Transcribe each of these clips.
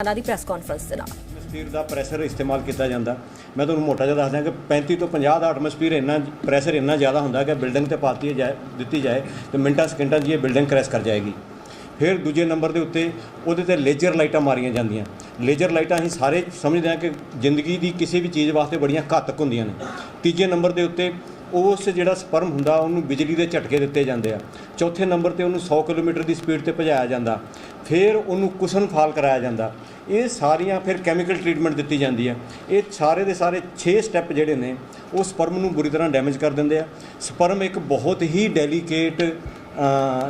ਉਹਨਾਂ ਦੀ press conference ਦੇ ਨਾਲ। ਐਟਮੋਸਫੀਅਰ ਦਾ ਪ੍ਰੈਸ਼ਰ ਇਸਤੇਮਾਲ ਕੀਤਾ ਜਾਂਦਾ। ਮੈਂ ਤੁਹਾਨੂੰ ਮੋਟਾ ਜਿਹਾ ਦੱਸ ਦਿਆਂ ਕਿ 35 ਤੋਂ 50 ਦਾ ਐਟਮੋਸਫੀਅਰ ਇੰਨਾ ਪ੍ਰੈਸ਼ਰ ਇੰਨਾ ਜ਼ਿਆਦਾ ਹੁੰਦਾ ਕਿ ਬਿਲਡਿੰਗ ਤੇ ਪਾਤੀ ਜਾਏ, ਦਿੱਤੀ ਜਾਏ ਤੇ ਮਿੰਟਾਂ, ਸਕਿੰਟਾਂ 'ਚ ਇਹ ਬਿਲਡਿੰਗ ਕ੍ਰੈਸ਼ ਕਰ ਜਾਏਗੀ। ਫਿਰ ਦੂਜੇ ਨੰਬਰ ਦੇ ਉੱਤੇ ਉਹਦੇ ਤੇ ਲੇਜ਼ਰ ਲਾਈਟਾਂ ਮਾਰੀਆਂ ਜਾਂਦੀਆਂ। ਲੇਜ਼ਰ ਲਾਈਟਾਂ ਅਸੀਂ ਸਾਰੇ ਸਮਝਦੇ ਹਾਂ ਕਿ ਜ਼ਿੰਦਗੀ ਦੀ ਕਿਸੇ ਵੀ ਚੀਜ਼ ਵਾਸਤੇ ਬੜੀਆਂ ਘਾਤਕ ਹੁੰਦੀਆਂ ਨੇ। ਤੀਜੇ ਨੰਬਰ ਦੇ ਉੱਤੇ ਉਸ ਜਿਹੜਾ ਸਪਰਮ ਹੁੰਦਾ, ਉਹਨੂੰ ਬਿਜਲੀ ਦੇ ਝਟਕੇ ਦਿੱਤੇ ਜਾਂਦੇ ਆ। ਚੌਥੇ ਨੰਬਰ ਤੇ ਉਹਨੂੰ 100 ਕਿਲੋਮੀਟਰ ਦੀ ਸਪੀਡ ਤੇ ਭਜਾਇਆ ਜਾਂਦਾ। ਫਿਰ ਉਹਨੂੰ ਕੁਸ਼ਨ ਫਾਲ ਕਰਾਇਆ ਜਾਂਦਾ। ਇਹ ਸਾਰੀਆਂ ਫਿਰ ਕੈਮੀਕਲ ਟ੍ਰੀਟਮੈਂਟ ਦਿੱਤੀ ਜਾਂਦੀ ਹੈ। ਇਹ ਸਾਰੇ ਦੇ ਸਾਰੇ 6 ਸਟੈਪ ਜਿਹੜੇ ਨੇ, ਉਹ ਸਪਰਮ ਨੂੰ ਬੁਰੀ ਤਰ੍ਹਾਂ ਡੈਮੇਜ ਕਰ ਦਿੰਦੇ ਆ। ਸਪਰਮ ਇੱਕ ਬਹੁਤ ਹੀ ਡੈਲੀਕੇਟ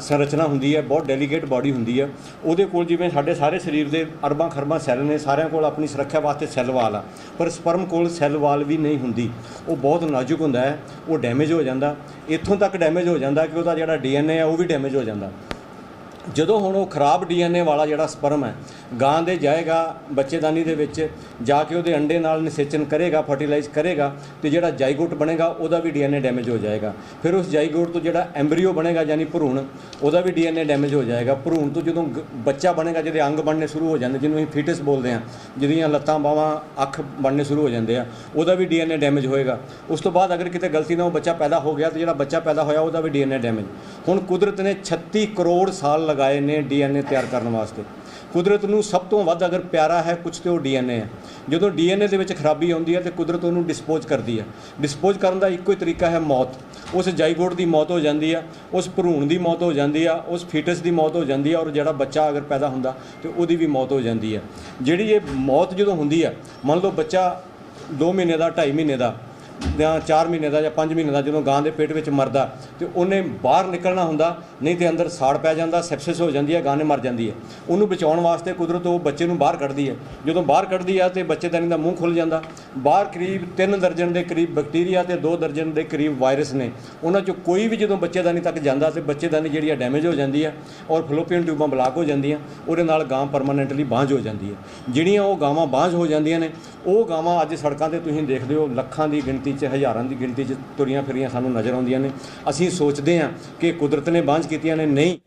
ਸੰਰਚਨਾ ਹੁੰਦੀ ਹੈ, ਬਹੁਤ ਡੈਲੀਕੇਟ ਬਾਡੀ ਹੁੰਦੀ ਹੈ। ਉਹਦੇ ਕੋਲ ਜਿਵੇਂ ਸਾਡੇ ਸਾਰੇ ਸਰੀਰ ਦੇ ਅਰਬਾਂ ਖਰਬਾਂ ਸੈੱਲ ਨੇ, ਸਾਰਿਆਂ ਕੋਲ ਆਪਣੀ ਸੁਰੱਖਿਆ ਵਾਸਤੇ ਸੈੱਲ ਵਾਲ ਆ। ਪਰ ਸਪਰਮ ਕੋਲ ਸੈੱਲ ਵਾਲ ਵੀ ਨਹੀਂ ਹੁੰਦੀ। ਉਹ ਬਹੁਤ ਨਾਜ਼ੁਕ ਹੁੰਦਾ ਹੈ, ਉਹ ਡੈਮੇਜ ਹੋ ਜਾਂਦਾ। ਇੱਥੋਂ ਤੱਕ ਡੈਮੇਜ ਹੋ ਜਾਂਦਾ ਕਿ ਉਹਦਾ ਜਿਹੜਾ ਡੀਐਨਏ ਆ, ਉਹ ਵੀ ਡੈਮੇਜ ਹੋ ਜਾਂਦਾ। ਜਦੋਂ ਹੁਣ ਉਹ ਖਰਾਬ ਡੀਐਨਏ ਵਾਲਾ ਜਿਹੜਾ ਸਪਰਮ ਹੈ, ਗਾਂ ਦੇ ਜਾਏਗਾ, ਬੱਚੇਦਾਨੀ ਦੇ ਵਿੱਚ ਜਾ ਕੇ ਉਹਦੇ ਅੰਡੇ ਨਾਲ ਨਿਸੇਚਨ ਕਰੇਗਾ, ਫਰਟੀਲਾਈਜ਼ ਕਰੇਗਾ ਤੇ ਜਿਹੜਾ ਜਾਈਗੋਟ ਬਣੇਗਾ, ਉਹਦਾ ਵੀ ਡੀਐਨਏ ਡੈਮੇਜ ਹੋ ਜਾਏਗਾ। ਫਿਰ ਉਸ ਜਾਈਗੋਟ ਤੋਂ ਜਿਹੜਾ ਐਮਬ੍ਰੀਓ ਬਣੇਗਾ ਯਾਨੀ ਭਰੂਣ, ਉਹਦਾ ਵੀ ਡੀਐਨਏ ਡੈਮੇਜ ਹੋ ਜਾਏਗਾ। ਭਰੂਣ ਤੋਂ ਜਦੋਂ ਗ- ਬੱਚਾ ਬਣੇਗਾ, ਜਿਹਦੇ ਅੰਗ ਬਣਨੇ ਸ਼ੁਰੂ ਹੋ ਜਾਂਦੇ, ਜਿਹਨੂੰ ਅਸੀਂ ਫੀਟਸ ਬੋਲਦੇ ਹਾਂ, ਜਿਹਦੀਆਂ ਲੱਤਾਂ, ਬਾਹਾਂ, ਅੱਖ ਬਣਨੇ ਸ਼ੁਰੂ ਹੋ ਜਾਂਦੇ ਆ, ਉਹਦਾ ਵੀ ਡੀਐਨਏ ਡੈਮੇਜ ਹੋਏਗਾ। ਉਸ ਤੋਂ ਬਾਅਦ ਅਗਰ ਕਿਤੇ ਗਲਤੀ ਨਾਲ ਉਹ ਬੱਚਾ ਪੈਦਾ ਹੋ ਗਿਆ ਤੇ ਜਿਹੜਾ ਬੱਚਾ ਪੈਦਾ ਹੋਇਆ, ਉਹਦਾ ਵੀ ਡੀਐਨਏ ਡੈਮੇਜ। ਹੁਣ ਕੁਦਰਤ ਨੇ 36 ਕਰੋੜ ਸਾਲ ਲਗਾਏ ਨੇ ਡੀਐਨਏ ਤਿਆਰ ਕਰਨ ਵਾਸਤੇ। ਕੁਦਰਤ ਨੂੰ ਸਭ ਤੋਂ ਵੱਧ ਅਗਰ ਪਿਆਰਾ ਹੈ ਕੁਝ ਤੇ ਉਹ ਡੀਐਨਏ ਹੈ। ਜਦੋਂ ਡੀਐਨਏ ਦੇ ਵਿੱਚ ਖਰਾਬੀ ਆਉਂਦੀ ਹੈ ਤੇ ਕੁਦਰਤ ਉਹਨੂੰ ਡਿਸਪੋਜ਼ ਕਰਦੀ ਹੈ। ਡਿਸਪੋਜ਼ ਕਰਨ ਦਾ ਇੱਕੋ ਹੀ ਤਰੀਕਾ ਹੈ ਮੌਤ। ਉਸ ਜਾਈਗੋਟ ਦੀ ਮੌਤ ਹੋ ਜਾਂਦੀ ਆ ਉਸ ਭਰੂਣ ਦੀ ਮੌਤ ਹੋ ਜਾਂਦੀ ਆ ਉਸ ਫੀਟਸ ਦੀ ਮੌਤ ਹੋ ਜਾਂਦੀ ਆ ਔਰ ਜਿਹੜਾ ਬੱਚਾ ਅਗਰ ਪੈਦਾ ਹੁੰਦਾ ਤੇ ਉਹਦੀ ਵੀ ਮੌਤ ਹੋ ਜਾਂਦੀ ਆ ਜਿਹੜੀ ਇਹ ਮੌਤ ਜਦੋਂ ਹੁੰਦੀ ਆ ਮੰਨ ਲਓ ਬੱਚਾ 2 ਮਹੀਨੇ ਦਾ 2.5 ਮਹੀਨੇ ਦਾ ਜਾਂ 4 ਮਹੀਨੇ ਦਾ ਜਾਂ 5 ਮਹੀਨੇ ਦਾ ਜਦੋਂ ਗਾਂ ਦੇ ਪੇਟ ਵਿੱਚ ਮਰਦਾ ਤੇ ਉਹਨੇ ਬਾਹਰ ਨਿਕਲਣਾ ਹੁੰਦਾ, ਨਹੀਂ ਤੇ ਅੰਦਰ ਸਾੜ ਪੈ ਜਾਂਦਾ, ਸੈਪਸਿਸ ਹੋ ਜਾਂਦੀ ਹੈ, ਗਾਂ ਨੇ ਮਰ ਜਾਂਦੀ ਹੈ। ਉਹਨੂੰ ਬਚਾਉਣ ਵਾਸਤੇ ਕੁਦਰਤ ਉਹ ਬੱਚੇ ਨੂੰ ਬਾਹਰ ਕੱਢਦੀ ਹੈ। ਜਦੋਂ ਬਾਹਰ ਕੱਢਦੀ ਆ ਤੇ ਬੱਚੇਦਾਨੀ ਦਾ ਮੂੰਹ ਖੁੱਲ ਜਾਂਦਾ। ਬਾਹਰ ਕਰੀਬ 3 ਦਰਜਨ ਦੇ ਕਰੀਬ ਬੈਕਟੀਰੀਆ ਤੇ 2 ਦਰਜਨ ਦੇ ਕਰੀਬ ਵਾਇਰਸ ਨੇ। ਉਹਨਾਂ ਚੋਂ ਕੋਈ ਵੀ ਜਦੋਂ ਬੱਚੇਦਾਨੀ ਤੱਕ ਜਾਂਦਾ ਤੇ ਬੱਚੇਦਾਨੀ ਜਿਹੜੀ ਆ ਡੈਮੇਜ ਹੋ ਜਾਂਦੀ ਹੈ ਔਰ ਫਲੋਪੀਅਨ ਟਿਊਬਾਂ ਬਲਾਕ ਹੋ ਜਾਂਦੀਆਂ, ਉਹਦੇ ਨਾਲ ਗਾਂ ਪਰਮਾਨੈਂਟਲੀ ਬਾਂਝ ਹੋ ਜਾਂਦੀ ਹੈ। ਜਿਹੜੀਆਂ ਉਹ ਗਾਵਾਂ ਬਾਂਝ ਹੋ ਜਾਂਦੀਆਂ ਨੇ, ਉਹ ਗਾਵਾਂ ਅੱਜ ਸੜਕਾਂ ਤੇ ਤੁਸੀਂ ਦੇਖਦੇ ਹੋ, ਲੱਖਾਂ ਦੀ ਗਿਣਤੀ ਗਿਣਤੀ 'ਚ, ਹਜ਼ਾਰਾਂ ਦੀ ਗਿਣਤੀ 'ਚ ਤੁਰੀਆਂ ਫਿਰੀਆਂ ਸਾਨੂੰ ਨਜ਼ਰ ਆਉਂਦੀਆਂ ਨੇ। ਅਸੀਂ ਸੋਚਦੇ ਹਾਂ ਕਿ ਕੁਦਰਤ ਨੇ ਬਾਂਝ ਕੀਤੀਆਂ ਨੇ, ਨਹੀਂ।